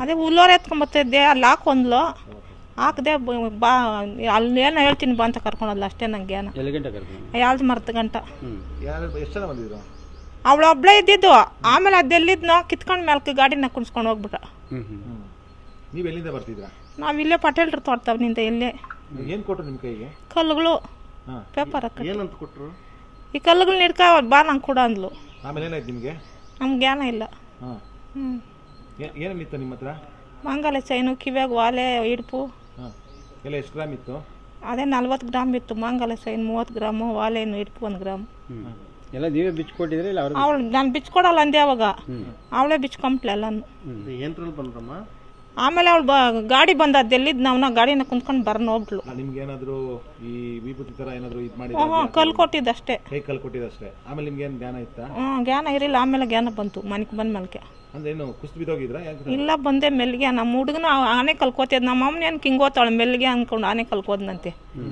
ಅದೇ ಹುಲ್ಲೋರ್ ಎತ್ಕೊಂಬತ್ತಿದ್ದೆ ಅಲ್ಲಿ ಹಾಕೊಂದ್ಲು ಹಾಕದೆ ಬಾ ಅಲ್ಲಿ ಏನೋ ಹೇಳ್ತೀನಿ ಬಾ ಅಂತ ಕರ್ಕೊಂಡಲ್ಲ ಅಷ್ಟೇ ನಂಗೆ ಏನೋ. ಯಾವ್ದು ಮರ್ತ ಗಂಟ. ಎಷ್ಟು ಜನ ಬಂದಿದ್ರು? ಅವಳು ಒಬ್ಳೆ ಇದ್ದಿದ್ದು. ಆಮೇಲೆ ಅದೆಲ್ಲಿದ್ನೋ ಕಿತ್ಕೊಂಡು ಮೇಲ್ಕೆ ಗಾಡಿನ ಕುಣಿಸ್ಕೊಂಡು ಹೋಗ್ಬಿಟ್ಟ. ನೀವು ಎಲ್ಲಿಂದ ಬರ್ತಿದ್ರಾ? ನಾವು ಇಲ್ಲೇ ಪಟೇಲ್ರು ತೋಟದವ್ನಿಂದ ಇಲ್ಲೇ. ಏನು ಕೊಟ್ಟರು ನಿಮ್ಮ ಕೈಗೆ? ಕಲ್ಲುಗಳು. ಹಾಂ. ಪೇಪರ್ ಹಾಕ ಏನಂತ ಕೊಟ್ಟರು ಈ ಕಲ್ಲುಗಳು ನಿಡ್ಕ ಬಾ ನಂಗೆ ಕೂಡ ಅಂದ್ಲು. ಆಮೇಲೆ ಏನಾಯ್ತು ನಿಮಗೆ? ನಮ್ಗೆ ಜ್ಞಾನ ಇಲ್ಲ. ಹಾಂ. ಹ್ಞೂ ಏನೇನಿತ್ತು ನಿಮ್ಮ ಹತ್ರ? ಮಂಗಲ ಚೈನು ಕಿವ್ಯಾಗ ವಾಲೆ ಇಡ್ಪು. ಹಾಂ. ಎಲ್ಲ ಎಷ್ಟು ಗ್ರಾಮ್ ಇತ್ತು? ಅದೇ ನಲ್ವತ್ತು ಗ್ರಾಮ್ ಇತ್ತು ಮಂಗಲ ಚೈನ್ ಮೂವತ್ತು ಗ್ರಾಮು ವಾಲೆನು ಇಡ್ಪು ಒಂದು ಗ್ರಾಮ್. ಎಲ್ಲ ನೀವೇ ಬಿಚ್ಕೊಟ್ಟಿದ್ರಿ ಇಲ್ಲ ಅವ್ರು ಅವಳು ನಾನು ಬಿಚ್ಕೊಡಲ್ಲ ಅಂದೆ ಅವಾಗ. ಅವಳೇ ಬಿಚ್ಕೊಂಬಿಟ್ಲೆ ಎಲ್ಲಾನು. ಏನ್ರಲ್ಲಿ ಬಂದ್ರಮ್ಮ? ಆಮೇಲೆ ಅವಳು ಬ ಗಾಡಿ ಬಂದದ್ದು ಎಲ್ಲಿದ್ದು ನಾವು ಗಾಡಿನ ಕುಂತ್ಕೊಂಡು ಬರ್ನ ಹೋಗ್ಬಿಟ್ಲು. ನಿಮ್ಗೆ ಏನಾದರೂ ಈ ವಿಭೂತಿ ಥರ ಏನಾದರೂ ಇದು ಮಾಡಿ ಹ್ಞೂ ಕಲ್ಲು ಕೊಟ್ಟಿದ್ದಷ್ಟೇ. ಕೈ ಕಲ್ ಕೊಟ್ಟಿದ್ದಷ್ಟೇ? ಆಮೇಲೆ ನಿಮ್ಗೆ ಏನು ಜ್ಞಾನ ಇತ್ತಾ? ಹ್ಞೂ ಜ್ಞಾನ ಇರಲಿಲ್ಲ. ಆಮೇಲೆ ಜ್ಞಾನ ಬಂತು ಮನೆಗೆ ಬಂದ ಮೇಲ್ಕೆ ಅಂದ್ರೆ ಏನು ಕುಸ್ತು ಬಿದ್ದೋಗಿದ್ರಾ ಯಾಕೆ ಇಲ್ಲ ಬಂದೆ ಮೆಲ್ಗೆ ನಮ್ಮ ಹುಡುಗನ ಆನೆ ಕಲ್ಕೋತಿದ್. ನಮ್ಮ ಅಮ್ಮನ ಏನು ಕಿಂಗೋತಾಳ ಮೆಲ್ಗೆ ಅನ್ಕೊಂಡು ಆನೆ ಕಲ್ಕೋದ್ನಂತೆ. ಹ್ಞೂ